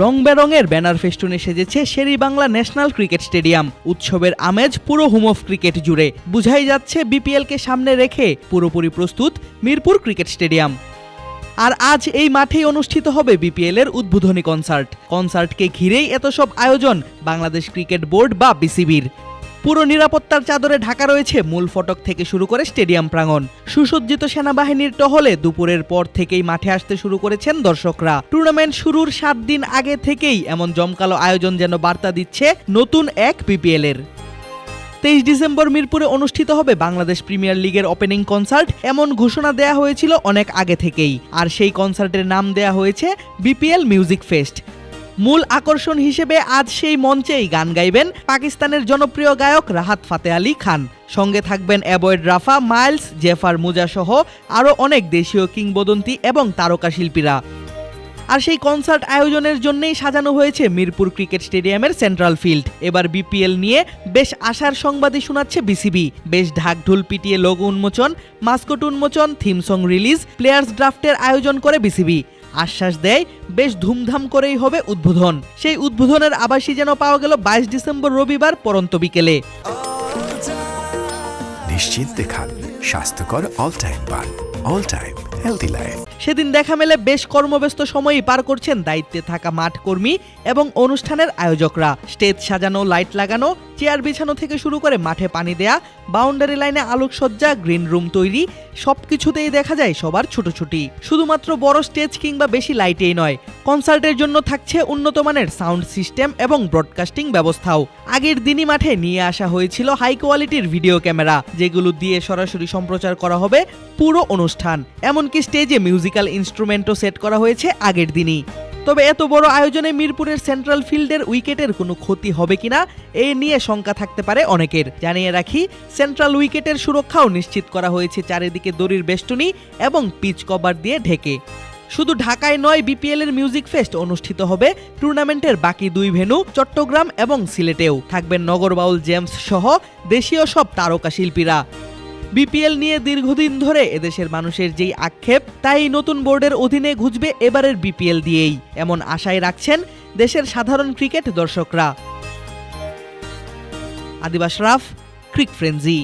রং বেরঙের ব্যানার ফেস্টুনে সেজেছে Sher-e Bangla national cricket stadium. উৎসবের আমেজ পুরো হোম অফ ক্রিকেট জুড়ে। বুঝাই যাচ্ছে বিপিএলকে সামনে রেখে পুরোপুরি প্রস্তুত মিরপুর ক্রিকেট স্টেডিয়াম। আর আজ এই মাঠেই অনুষ্ঠিত হবে বিপিএল এর উদ্বোধনী কনসার্ট। কনসার্টকে ঘিরেই এত সব আয়োজন বাংলাদেশ ক্রিকেট বোর্ড বা বিসিবির। পুরো নিরাপত্তার চাদরে ঢাকা রয়েছে মূল ফটক থেকে শুরু করে স্টেডিয়াম প্রাঙ্গণ। সুসজ্জিত সেনাবাহিনীর টহলে দুপুরের পর থেকেই মাঠে আসতে শুরু করেছেন দর্শকরা। টুর্নামেন্ট শুরুর সাত দিন আগে থেকেই এমন জমকালো আয়োজন যেন বার্তা দিচ্ছে নতুন এক বিপিএল এর তেইশ ডিসেম্বর মিরপুরে অনুষ্ঠিত হবে বাংলাদেশ প্রিমিয়ার লিগের ওপেনিং কনসার্ট। এমন ঘোষণা দেয়া হয়েছিল অনেক আগে থেকেই। আর সেই কনসার্টের নাম দেয়া হয়েছে বিপিএল মিউজিক ফেস্ট। মূল আকর্ষণ হিসেবে আজ সেই মঞ্চেই গান গাইবেন পাকিস্তানের জনপ্রিয় গায়ক রাহাত ফাতে আলী খান। সঙ্গে থাকবেন অ্যাবয়েড রাফা, মাইলস, জেফার মুজা সহ আরও অনেক দেশীয় কিংবদন্তি এবং তারকা শিল্পীরা। আর সেই কনসার্ট আয়োজনের জন্যই সাজানো হয়েছে মিরপুর ক্রিকেট স্টেডিয়ামের সেন্ট্রাল ফিল্ড। এবার বিপিএল নিয়ে বেশ আশার সংবাদই শোনাচ্ছে বিসিবি। বেশ ঢাকঢোল পিটিয়ে লোগো উন্মোচন, মাস্কট উন্মোচন, থিম সং রিলিজ, প্লেয়ার্স ড্রাফটের আয়োজন করে বিসিবি। আশ্বাস দেয়, বেশ ধুমধাম করেই হবে উদ্বোধন। সেই উদ্বোধনের আবাসই যেন পাওয়া গেল বাইশ ডিসেম্বর রবিবার পরন্ত বিকেলে। নিশ্চিন্তে খান, স্বাস্থ্যকর অল টাইম পান অল টাইম হেলদি লাইফ সেদিন দেখা মেলে বেশ কর্মব্যস্ত সময়ই পার করছেন দায়িত্বে থাকা মাঠ কর্মী এবং অনুষ্ঠানের আয়োজকরা। স্টেজ সাজানো, লাইট লাগানো, চেয়ার বিছানো থেকে শুরু করে মাঠে পানি দেয়া, বাউন্ডারি লাইনে আলোকসজ্জা, গ্রিন রুম তৈরি, সবকিছুতেই দেখা যায় সবার ছুটোছুটি। শুধুমাত্র বড় স্টেজ কিংবা বেশি লাইটেই নয়, কনসার্টের জন্য থাকছে উন্নত মানের সাউন্ড সিস্টেম এবং ব্রডকাস্টিং ব্যবস্থাও। আগের দিনই মাঠে নিয়ে আসা হয়েছিল হাই কোয়ালিটির ভিডিও ক্যামেরা, যেগুলো দিয়ে সরাসরি সম্প্রচার করা হবে পুরো অনুষ্ঠান। এমনকি স্টেজে মিউজিক্যাল ইনস্ট্রুমেন্টও সেট করা হয়েছে আগের দিনই। তবে এত বড় আয়োজনে মিরপুরের সেন্ট্রাল ফিল্ডের উইকেটের কোনো ক্ষতি হবে কিনা, এ নিয়ে শঙ্কা থাকতে পারে অনেকের। জানিয়ে রাখি, সেন্ট্রাল উইকেটের সুরক্ষাও নিশ্চিত করা হয়েছে চারিদিকে দড়ির বেষ্টনী এবং পিচ কভার দিয়ে ঢেকে। শুধু ঢাকায় নয় বিপিএল এর মিউজিক ফেস্ট অনুষ্ঠিত হবে টুর্নামেন্টের বাকি দুই ভেন্যু, চট্টগ্রাম এবং সিলেটেও। থাকবেন নগরবাউল জেমস সহ দেশীয় সব তারকা শিল্পীরা। বিপিএল নিয়ে দীর্ঘদিন ধরে এদেশের মানুষের যেই আক্ষেপ, তাই নতুন বোর্ডের অধীনে ঘুচবে এবারের বিপিএল দিয়েই। এমন আশায় রাখছেন দেশের সাধারণ ক্রিকেট দর্শকরা। আদিবাস রাফ, ক্রিক ফ্রেন্জি